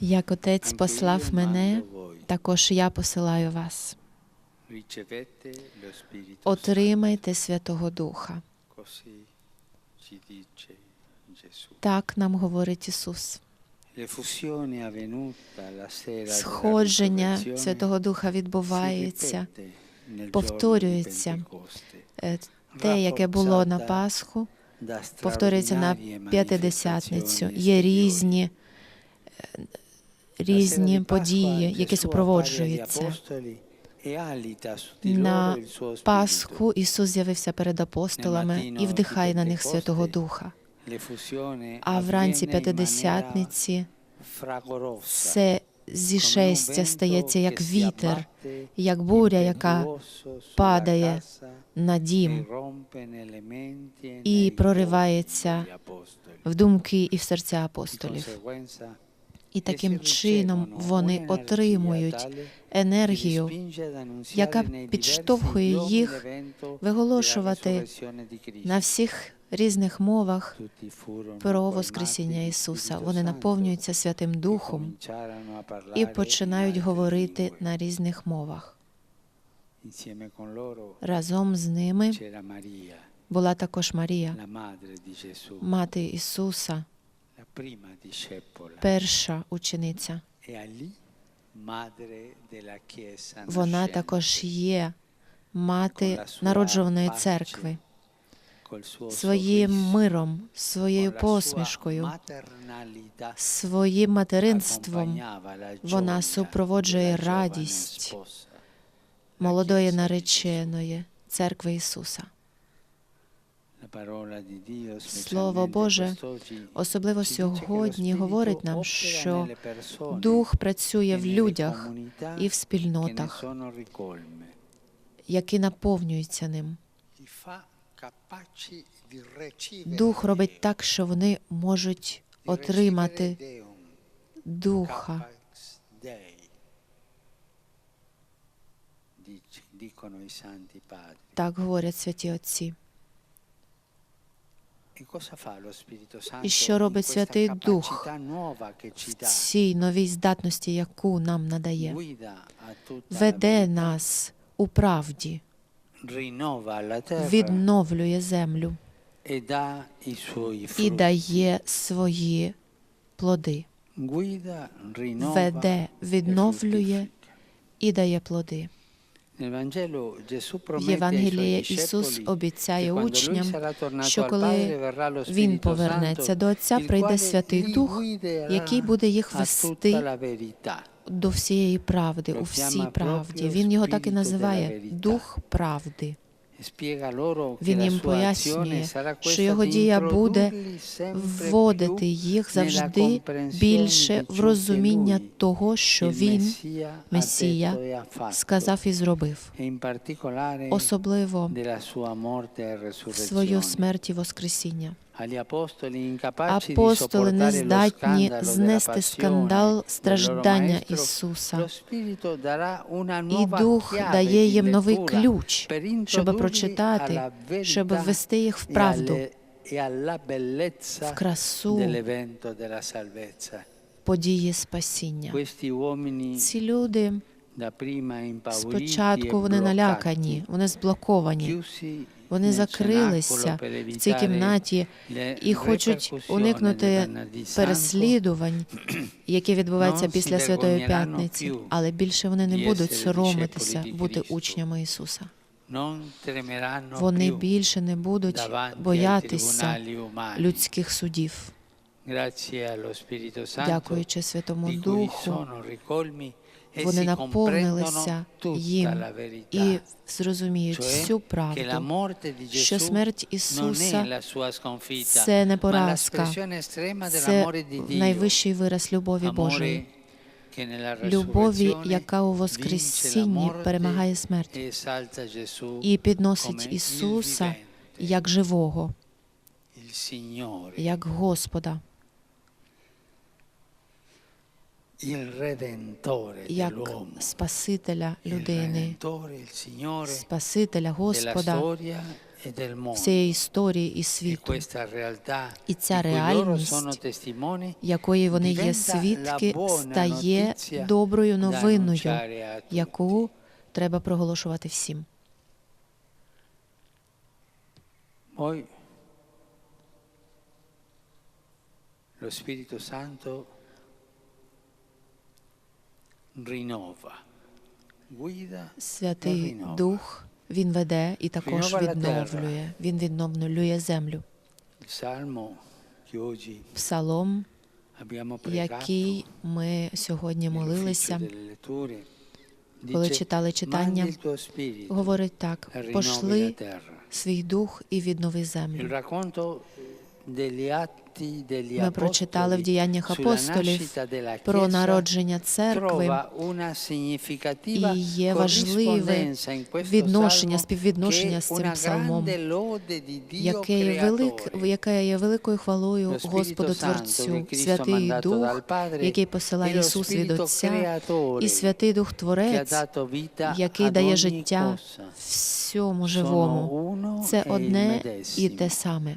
Як Отець послав мене, також я посилаю вас. Отримайте Святого Духа. Так нам говорить Ісус. Сходження Святого Духа відбувається, повторюється. Е, те, яке було на Пасху, повторюється на П'ятидесятницю. Є різні, е, різні події, які супроводжуються. На. Пасху Ісус з'явився перед апостолами і вдихає на них Святого Духа. А вранці П'ятидесятниці maniera зішестя vento стається як вітер, як буря, яка падає на e дім e і проривається в думки і в серця апостолів. І таким чином вони отримують енергію, яка підштовхує їх виголошувати на всіх різних мовах про Воскресіння Ісуса. Вони наповнюються Святим Духом і починають говорити на різних мовах. Разом з ними була також Марія, мати Ісуса, перша учениця. Вона також є мати народжуваної церкви своїм миром, своєю посмішкою, своїм материнством. Вона супроводжує радість молодої нареченої церкви Ісуса. Слово Боже, Особливо сьогодні говорить нам, що Дух працює в людях і в спільнотах, які наповнюються ним. Дух робить так, що вони можуть отримати Духа. Так говорять святі отці. E І що робить Святий Дух в цій новій здатності, яку нам надає? Веде нас у правді, відновлює землю e і дає свої плоди. Веде, e відновлює і дає плоди. В Євангелії Ісус обіцяє учням, що коли Він повернеться до Отця, прийде Святий Дух, який буде їх вести. До всієї правди, у всій правді. Він його так і називає. Дух правди. E Він їм пояснює, що його дія буде вводити їх завжди більше в розуміння того, що він, Месія, e сказав і зробив, e особливо e в свою смерть і воскресіння. Апостоли не здатні знести скандал страждання Ісуса. І Дух дає їм новий ключ, щоб прочитати, щоб ввести їх в e правду, e в красу події спасіння. Ці люди спочатку e вони налякані, вони зблоковані, вони закрилися в цій кімнаті і хочуть уникнути переслідувань, які відбуваються після Святої П'ятниці, але більше вони не будуть соромитися бути учнями Ісуса. Вони більше не будуть боятися людських судів. Дякуючи Святому Духу, вони наповнилися їм і зрозуміють всю правду, що смерть Ісуса це не поразка, це найвищий вираз любові Божої. Любові, яка у Воскресінні перемагає смерть e і підносить Ісуса як живого, як Господа, як Спасителя людини, Спасителя Господа e всієї історії і E світу, І ця реальність, якої вони є свідки, стає доброю новиною, яку треба проголошувати всім. Lo Spirito Santo e Святий. Дух він веде і також відновлює. Він відновлює землю. Псалом, який ми сьогодні молилися, коли читали читання, «Mandi il tuo spirito говорить так: пошли свій дух і віднови землю. Ми прочитали в діяннях апостолів про народження церкви і є важливе відношення, співвідношення з цим псалмом, є, велик, яке є великою хвалою Господу Творцю, Святий Дух, який e посилає Ісус від Отця, і Святий Дух Творець, який дає життя всьому живому. Це e одне і те саме.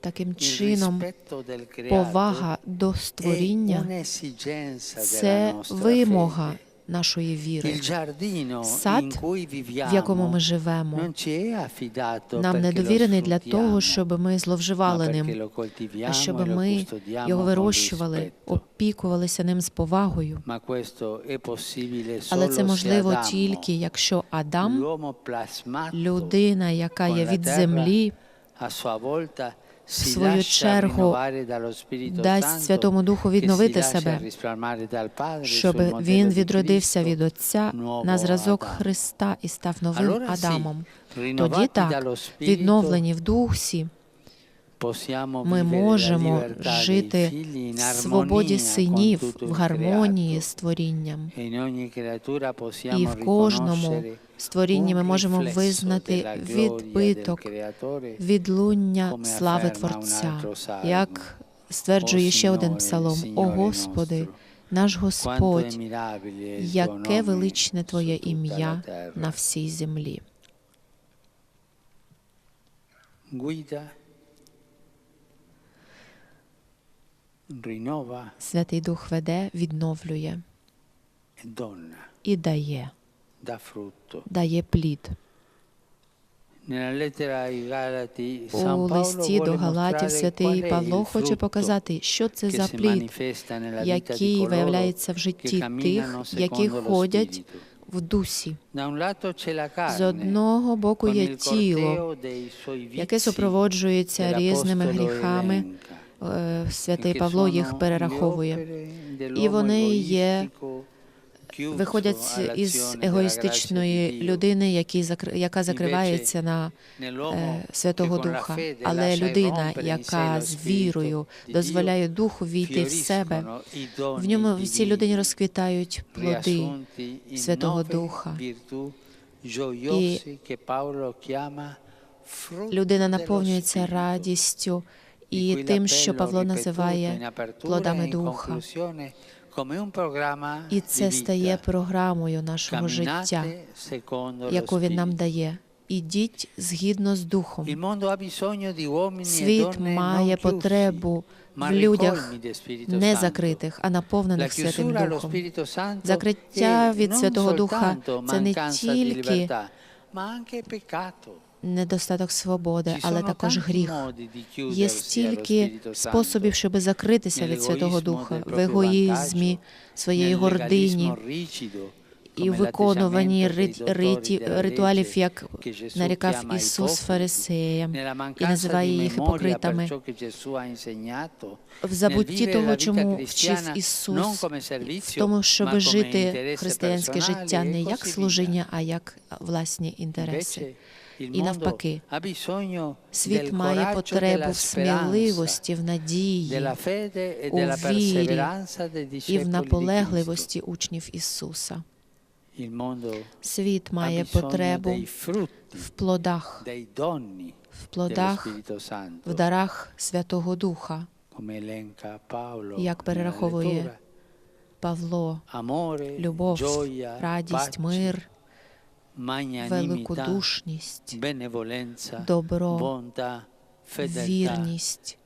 Таким чином, повага до створіння це вимога нашої віри. Сад, в якому ми живемо, нам не довірений для того, щоб ми зловживали ним, а щоб e ми його вирощували, опікувалися ним з повагою. Але це можливо тільки, якщо Адам, людина, яка є від землі, si свою чергу дасть Святому Духу відновити себе, щоб він відродився від Отця на зразок. Христа і став новим Адамом. Тоді так, відновлені в possiamo ми можемо жити в свободі синів, в гармонії з творінням. E І в кожному створінні ми можемо визнати відбиток відлуння слави Творця, як стверджує ще один псалом. О Господи, наш Господь, яке величне Твоє ім'я на всій землі. Святий Дух веде, відновлює e і дає, дає плід. У листі до Галатів святий Павло хоче показати, що це за плід, який виявляється в житті тих, які ходять в дусі. З одного боку є тіло, яке супроводжується різними гріхами. Е, Святий Павло їх перераховує. І вони є Виходять із егоїстичної людини, яка закривається на е, Святого Духа, але людина, яка з вірою дозволяє Духу війти в себе, в ньому в цій людині розквітають плоди. Святого Духа. frutto Людина наповнюється радістю і тим, що Павло називає плодами e Духа. І це стає програмою нашого життя, яку він нам дає. Ідіть згідно з Духом. E Світ має потребу в людях не закритих, а наповнених Святим Духом. Закриття від Святого Духа це не тільки недостаток свободи, але також гріх. Є стільки способів, щоб закритися від Святого Духа, в егоїзмі, своєї гордині і в виконуванні l'atteggiamento dei рит- dottori ритів- della ритуалів, як нарікав Ісус фарисеям і називає їх memoria per іпокритами. ciò che Gesù ha insegnato, В забутті того, чому вчив Ісус, в тому, щоб жити християнське життя не e як служіння, а як власні інтереси. І навпаки, Світ має потребу в сміливості, в надії, e у вірі і в наполегливості учнів Ісуса. Світ має потребу в плодах, в плодах, в дарах Святого Духа. Як перераховує. Павло, любов, радість, мир, великодушність, добро, вірність,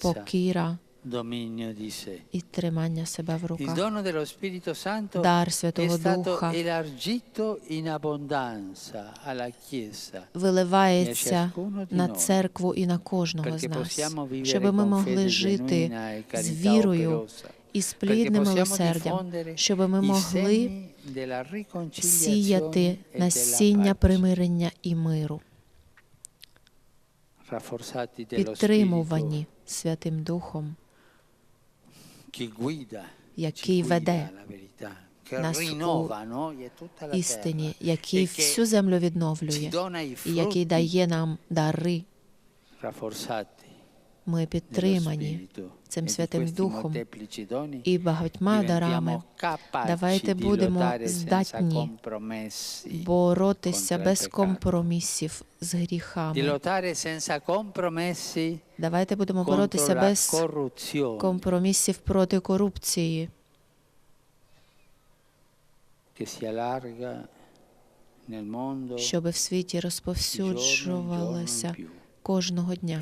покіра і тримання себе в руках. Дар Святого Духа виливається на церкву і на кожного з нас, щоб ми могли жити e з вірою і з плідним милосердям, щоб ми могли сіяти насіння примирення і миру, підтримувані Святим Духом, який веде нас у істині, який e всю землю відновлює і який дає нам дари. Ми підтримані цим E Святим Духом і багатьма дарами. Давайте будемо здатні боротися без компромісів з гріхами. Давайте будемо боротися без компромісів проти корупції, щоб в світі розповсюджувалася. Кожного дня.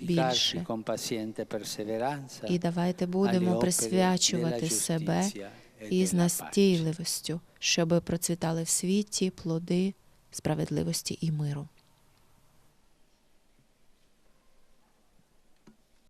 більше. І давайте будемо присвячувати себе e із настійливістю, щоб процвітали в світі плоди справедливості і миру.